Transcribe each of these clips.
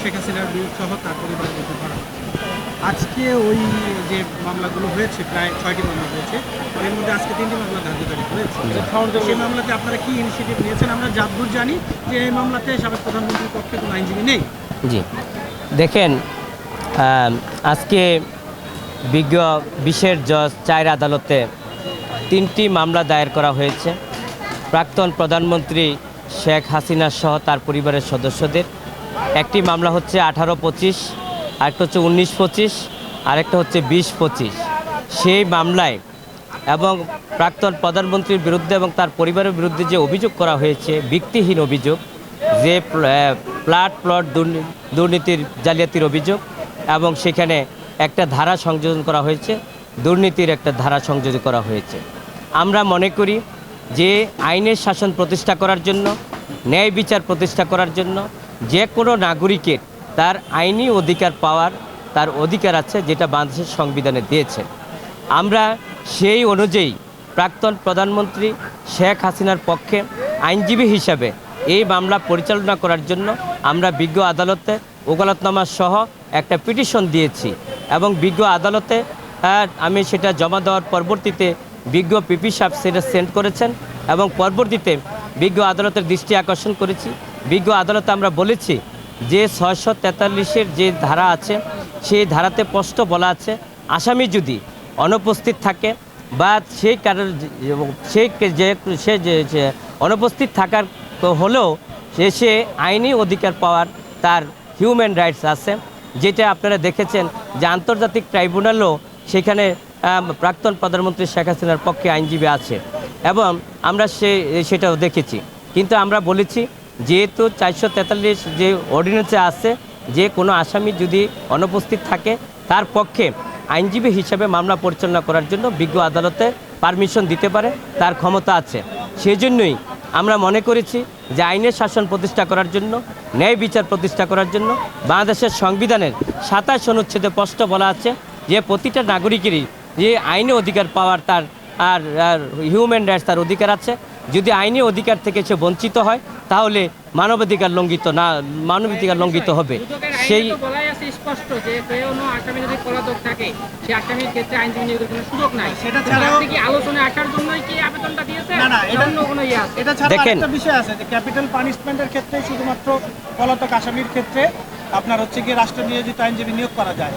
শেখ হাসিনার বিরুদ্ধ সহ তার পরিবারের বিরুদ্ধে করা। আজকে ওই যে মামলাগুলো হয়েছে প্রায় ছয়টি মামলা হয়েছে এর মধ্যে আজকে তিনটি মামলা ধার্য হয়েছে। সেই মামলাতে আপনারা কি ইনিশিয়েটিভ নিয়েছেন? আমরা যতদূর জানি যে এই মামলাতে সাবেক প্রধানমন্ত্রীর পক্ষে কোনো আইনজীবী নেই। জি। দেখেন আজকে বিজ্ঞ বিশেষ জজ চায়ের আদালতে তিনটি মামলা দায়ের করা হয়েছে। প্রাক্তন প্রধানমন্ত্রী শেখ হাসিনা সহ তার পরিবারের সদস্যদের। একটি মামলা হচ্ছে আঠারো পঁচিশ, আরেকটা হচ্ছে উনিশ পঁচিশ, আরেকটা হচ্ছে বিশ পঁচিশ। সেই মামলায় এবং প্রাক্তন প্রধানমন্ত্রীর বিরুদ্ধে এবং তার পরিবারের বিরুদ্ধে যে অভিযোগ করা হয়েছে, ভিত্তিহীন অভিযোগ, যে প্লাট প্লট দুর্নীতির জালিয়াতির অভিযোগ এবং সেখানে একটা ধারা সংযোজন করা হয়েছে, দুর্নীতির একটা ধারা সংযোজন করা হয়েছে। আমরা মনে করি যে আইনের শাসন প্রতিষ্ঠা করার জন্য, ন্যায় বিচার প্রতিষ্ঠা করার জন্য যে কোনো নাগরিকের তার আইনি অধিকার পাওয়ার তার অধিকার আছে যেটা বাংলাদেশের সংবিধানে দিয়েছে। আমরা সেই অনুযায়ী প্রাক্তন প্রধানমন্ত্রী শেখ হাসিনার পক্ষে আইনজীবী হিসাবে এই মামলা পরিচালনা করার জন্য আমরা বিজ্ঞ আদালতে ওকালতনামা সহ একটা পিটিশন দিয়েছি এবং বিজ্ঞ আদালতে আমি সেটা জমা দেওয়ার পরবর্তীতে বিজ্ঞ পিপি সাহেব সেটা সেন্ড করেছেন এবং পরবর্তীতে বিজ্ঞ আদালতের দৃষ্টি আকর্ষণ করেছি। বিজ্ঞ আদালতে আমরা বলেছি যে ছয়শো তেতাল্লিশের যে ধারা আছে, সেই ধারাতে স্পষ্ট বলা আছে, আসামি যদি অনুপস্থিত থাকে বা সেই কারোর সেই যে, সে যে অনুপস্থিত থাকার হলেও সে সে আইনি অধিকার পাওয়ার তার হিউম্যান রাইটস আছে। যেটা আপনারা দেখেছেন যে আন্তর্জাতিক ট্রাইব্যুনালও সেখানে প্রাক্তন প্রধানমন্ত্রী শেখ হাসিনার পক্ষে আইনজীবী আছে। এবং আমরা সে, সেটাও দেখেছি। কিন্তু আমরা বলেছি, যেহেতু চারশো তেতাল্লিশ যে অর্ডিন্যান্সে আছে, যে কোনো আসামি যদি অনুপস্থিত থাকে, তার পক্ষে আইনজীবী হিসাবে মামলা পরিচালনা করার জন্য বিজ্ঞ আদালতে পারমিশন দিতে পারে, তার ক্ষমতা আছে। সেই জন্যই আমরা মনে করেছি যে আইনের শাসন প্রতিষ্ঠা করার জন্য, ন্যায় বিচার প্রতিষ্ঠা করার জন্য বাংলাদেশের সংবিধানের সাতাশ অনুচ্ছেদে স্পষ্ট বলা আছে যে প্রতিটা নাগরিকেরই যে আইনি অধিকার পাওয়ার তার আর আর হিউম্যান রাইটস তার অধিকার আছে। যদি আইনি অধিকার থেকে সে বঞ্চিত হয় তাহলে মানবাধিকার লঙ্ঘিত না মানবাধিকার লঙ্ঘিত হবে। সেই আইনে তো বলাই আছে স্পষ্ট যে কোনো আসামি যদি পলাতক থাকে সেই আসামির ক্ষেত্রে আইনজীবী নিয়োগের কোনো সুযোগ নাই। সেটা ছাড়াও- কি আলোচনায় আসার জন্যই কি আবেদনটা দিয়েছে না, না, এটা- অন্য কোনো ইয়ে আছে। এটা ছাড়া দেখেন। একটা বিষয় আছে যে ক্যাপিটাল পানিশমেন্টের ক্ষেত্রে শুধুমাত্র পলাতক আসামির ক্ষেত্রে আপনার হচ্ছে কি রাষ্ট্র নিয়োজিত আইনজীবী নিয়োগ করা যায়।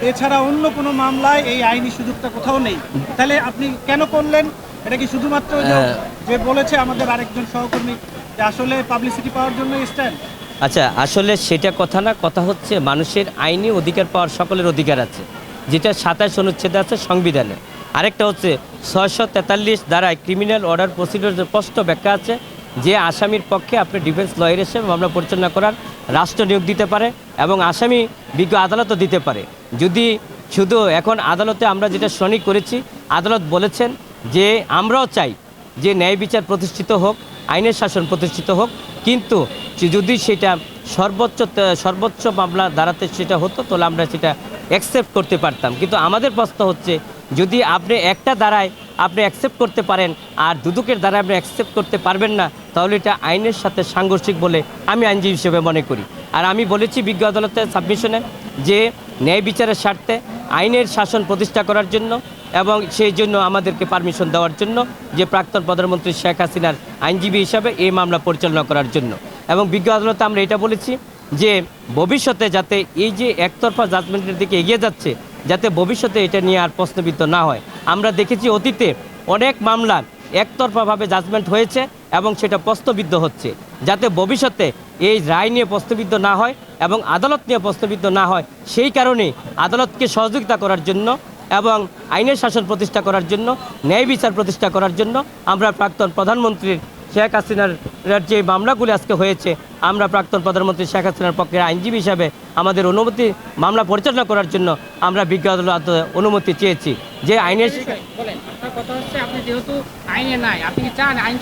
এছাড়া অন্য কোনো মামলায় এই আইনি সুযোগটা কোথাও নেই। তাহলে আপনি কেন করলেন? এটা কি শুধুমাত্র যে- হ্যাঁ। যে বলেছে আমাদের আরেকজন সহকর্মী যে আসলে পাবলিসিটি পাওয়ার জন্য স্ট্যান্ড আচ্ছা আসলে সেটা কথা না কথা হচ্ছে মানুষের আইনি অধিকার পাওয়ার সকলের অধিকার আছে। যেটা সাতাশ অনুচ্ছেদে আছে সংবিধানে। আরেকটা হচ্ছে ছয়শো তেতাল্লিশ দ্বারায় ক্রিমিনাল অর্ডার প্রসিডিওর স্পষ্ট ব্যাখ্যা আছে। যে আসামির পক্ষে আপনি ডিফেন্স লয়ার হিসেবে মামলা পরিচালনা করার রাষ্ট্র নিয়োগ দিতে পারে এবং আসামি বিজ্ঞ আদালতও দিতে পারে। যদি শুধু এখন আদালতে আমরা যেটা শনি করেছি, আদালত বলেছেন যে আমরাও চাই যে ন্যায় বিচার প্রতিষ্ঠিত হোক, আইনের শাসন প্রতিষ্ঠিত হোক, কিন্তু যদি সেটা সর্বোচ্চ সর্বোচ্চ মামলা দাঁড়াতে সেটা হতো, তাহলে আমরা সেটা অ্যাকসেপ্ট করতে পারতাম। কিন্তু আমাদের প্রশ্ন হচ্ছে, যদি আপনি একটা দ্বারায় আপনি অ্যাকসেপ্ট করতে পারেন। আর দুদকের দ্বারা আপনি অ্যাকসেপ্ট করতে পারবেন না, তাহলে এটা আইনের সাথে সাংঘর্ষিক বলে আমি আইনজীবী হিসেবে মনে করি। আর আমি বলেছি বিজ্ঞ আদালতের সাবমিশনে যে ন্যায় বিচারের স্বার্থে আইনের শাসন প্রতিষ্ঠা করার জন্য এবং সেই জন্য আমাদেরকে পারমিশন দেওয়ার জন্য যে প্রাক্তন প্রধানমন্ত্রী শেখ হাসিনার আইনজীবী হিসাবে এই মামলা পরিচালনা করার জন্য। এবং বিজ্ঞ আদালতে আমরা এটা বলেছি যে ভবিষ্যতে যাতে এই যে একতরফা জাজমেন্টের দিকে এগিয়ে যাচ্ছে, যাতে ভবিষ্যতে এটা নিয়ে আর প্রশ্নবিদ্ধ না হয়। আমরা দেখেছি অতীতে অনেক মামলা একতরফাভাবে জাজমেন্ট হয়েছে এবং সেটা প্রশ্নবিদ্ধ হচ্ছে। যাতে ভবিষ্যতে এই রায় নিয়ে প্রশ্নবিদ্ধ না হয় এবং আদালত নিয়ে প্রশ্নবিদ্ধ না হয়, সেই কারণে আদালতকে সহযোগিতা করার জন্য এবং আইনের শাসন প্রতিষ্ঠা করার জন্য, ন্যায় বিচার প্রতিষ্ঠা করার জন্য আমরা প্রাক্তন প্রধানমন্ত্রীর শেখ হাসিনার যে মামলাগুলি আজকে হয়েছে, আমরা প্রাক্তন প্রধানমন্ত্রী শেখ হাসিনার পক্ষে আইনজীবী হিসাবে আমাদের অনুমতি, মামলা পরিচালনা করার জন্য আমরা বিজ্ঞ আদালত অনুমতি চেয়েছি। যে আইনের কথা হচ্ছে আপনি যেহেতু আইনে নাই, আপনি কি চান আইন